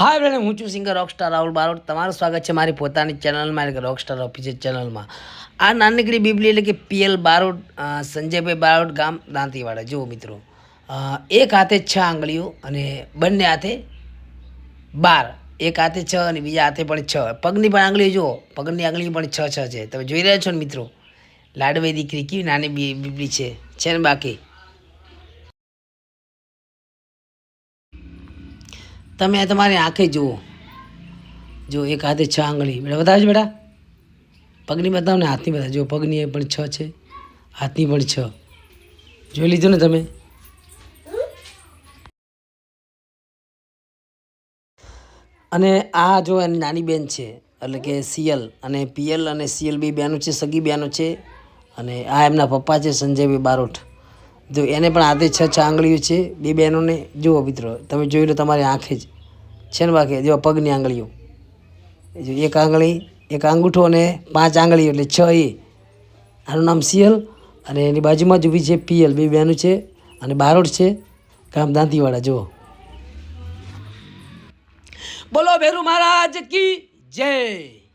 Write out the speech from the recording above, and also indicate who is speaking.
Speaker 1: હા એટલે હું છું સિંગર રોકસ્ટાર રાહુલ બારોટ. તમારું સ્વાગત છે મારી પોતાની ચેનલમાં, એટલે કે રોકસ્ટાર ઓફિસિયલ ચેનલમાં. આ નાનકડી બીબલી, એટલે કે પીએલ બારોટ સંજયભાઈ બારોટ ગામ દાંતીવાડા. જુઓ મિત્રો એક હાથે છ આંગળીઓ અને બંને હાથે બાર. એક હાથે છ અને બીજા હાથે પણ છ. પગની પણ આંગળીઓ જુઓ. પગની આંગળીઓ પણ છ છ છે. તમે જોઈ રહ્યા છો ને મિત્રો, લાડવાઈ દીકરી કેવી નાની બીબલી છે. છે ને બાકી? તમે તમારી આંખે જુઓ. જો એક હાથે છ આંગળી. બેટા બતાવજો બેટા પગની બતાવો ને હાથની બતાવો. જો પગની એ પણ છ છે, હાથની પણ છ. જોઈ લીધું ને તમે? અને આ જો એની નાની બેન છે, એટલે કે સિયલ અને પીએલ અને સિયલ બી બેનો છે, સગી બેનો છે. અને આ એમના પપ્પા છે, સંજયભાઈ બારોટ. જો એને પણ હાથે છ છ આંગળીઓ છે, બે બહેનોને. જુઓ, મિત્રો, તમે જોઈ લો તમારી આંખે જ. છે ને બાકી જો પગની આંગળીઓ. એક આંગળી, એક આંગૂઠો અને પાંચ આંગળીઓ, એટલે છ એ. આનું નામ સિયલ અને એની બાજુમાં જ ઊભી છે પીએલ બે બહેનું છે અને બારોટ છે ગામ દાંતીવાડા, જુઓ. બોલો ભેરુ મહારાજ કી જય.